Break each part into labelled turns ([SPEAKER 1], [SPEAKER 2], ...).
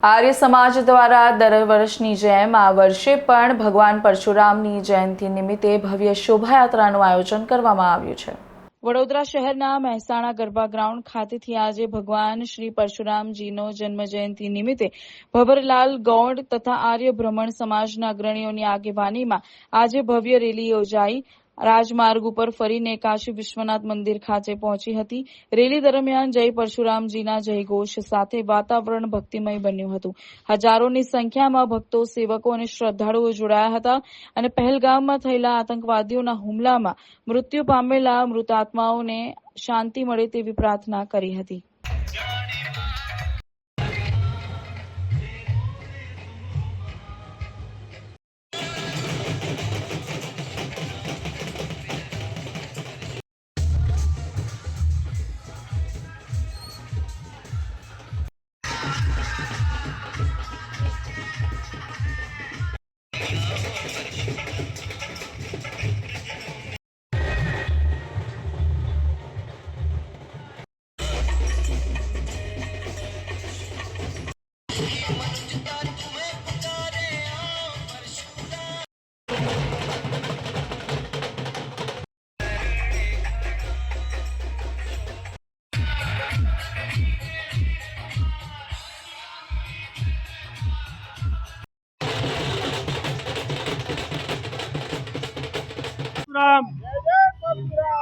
[SPEAKER 1] આર્ય સમાજ દ્વારા દર વર્ષની જેમ આ વર્ષે પણ ભગવાન પરશુરામની જયંતિ નિમિત્તે ભવ્ય શોભાયાત્રાનું આયોજન કરવામાં આવ્યું છે. વડોદરા શહેરના મહેસાણા ગરબા ગ્રાઉન્ડ ખાતેથી આજે ભગવાન શ્રી પરશુરામજીનો જન્મ જયંતિ નિમિત્તે ભવરલાલ ગૌડ તથા આર્ય બ્રહ્મણ સમાજના અગ્રણીઓની આગેવાનીમાં આજે ભવ્ય રેલી યોજાઈ. રાજમાર્ગ ઉપર ફરીને કાશી વિશ્વનાથ મંદિર ખાતે પહોંચી હતી. રેલી દરમિયાન જય પરશુરામજીના જયઘોષ સાથે વાતાવરણ ભક્તિમય બન્યું હતું. હજારોની સંખ્યામાં ભક્તો, સેવકો અને શ્રદ્ધાળુઓ જોડાયા હતા અને પહેલગામમાં થયેલા આતંકવાદીઓના હુમલામાં મૃત્યુ પામેલા મૃતાત્માઓને શાંતિ મળે તેવી પ્રાર્થના કરી હતી.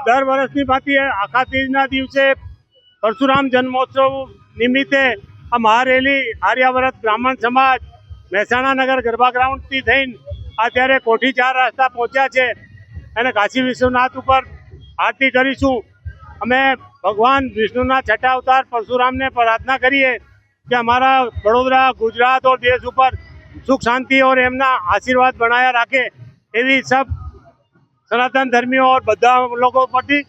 [SPEAKER 2] દર વર્ષની ભાંતિ આખા તીજના દિવસે પરશુરામ જન્મોત્સવ નિમિત્તે આ મહારેલી આર્યાવ્રત બ્રાહ્મણ સમાજ મહેસાણા નગર ગરબા ગ્રાઉન્ડથી થઈને અત્યારે કોઠી ચાર રસ્તા પહોંચ્યા છે. અને કાશી વિશ્વનાથ ઉપર આરતી કરીશું. અમે ભગવાન વિષ્ણુના છઠ્ઠા અવતાર પરશુરામને પ્રાર્થના કરીએ કે અમારા વડોદરા, ગુજરાત ઓર દેશ ઉપર સુખ, શાંતિ ઓર એમના આશીર્વાદ બનાયા રાખે એવી સબ સનાતન ધર્મીઓ બધા લોકો પરથી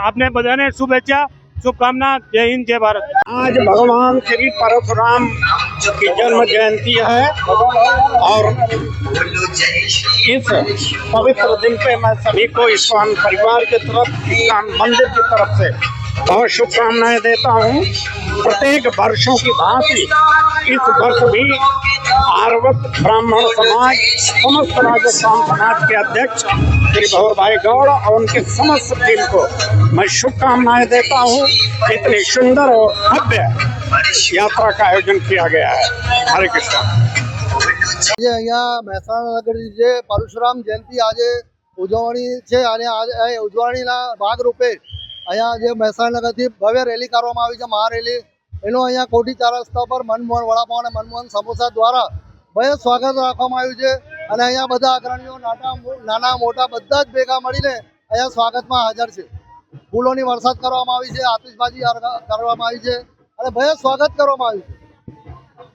[SPEAKER 2] આપને બધાને શુભેચ્છા. शुभकामना, जय हिंद, जय भारत।
[SPEAKER 3] आज भगवान श्री परशुराम की जन्म जयंती है और इस पवित्र दिन पे मैं सभी को ईश्वान परिवार के तरफ़ मंदिर की तरफ़ से बहुत शुभकामनाएं देता हूँ प्रत्येक वर्षों की भांति इस वर्ष भी आर्वत ब्राह्मण समाज समस्त राजस्थान समाज के अध्यक्ष श्री भवर भाई गौड़ और उनके समस्त टीम को मैं शुभकामनाएं देता हूँ इतनी सुंदर और भव्य यात्रा का आयोजन किया गया है हरे कृष्ण
[SPEAKER 4] આજે અહીંયા મહેસાણા નગરની જે પરશુરામ જયંતિ આજે ઉજવણી છે અને આજે એ ઉજવણીના ભાગરૂપે અહીંયા જે મહેસાણાનગરથી ભવ્ય રેલી કરવામાં આવી છે મહારેલી એનું અહીંયા કોઠી ચાર રસ્તા પર મનમોહન વડાપાવ અને મનમોહન સમોસા દ્વારા ભવ્ય સ્વાગત રાખવામાં આવ્યું છે. અને અહીંયા બધા અગ્રણીઓ, નાના નાના મોટા બધા જ ભેગા મળીને અહીંયા સ્વાગતમાં હાજર છે. ફૂલોની વરસાદ કરવામાં આવી છે, આતિશબાજી કરવામાં આવી છે અને ભવ્ય સ્વાગત કરવામાં આવ્યું છે.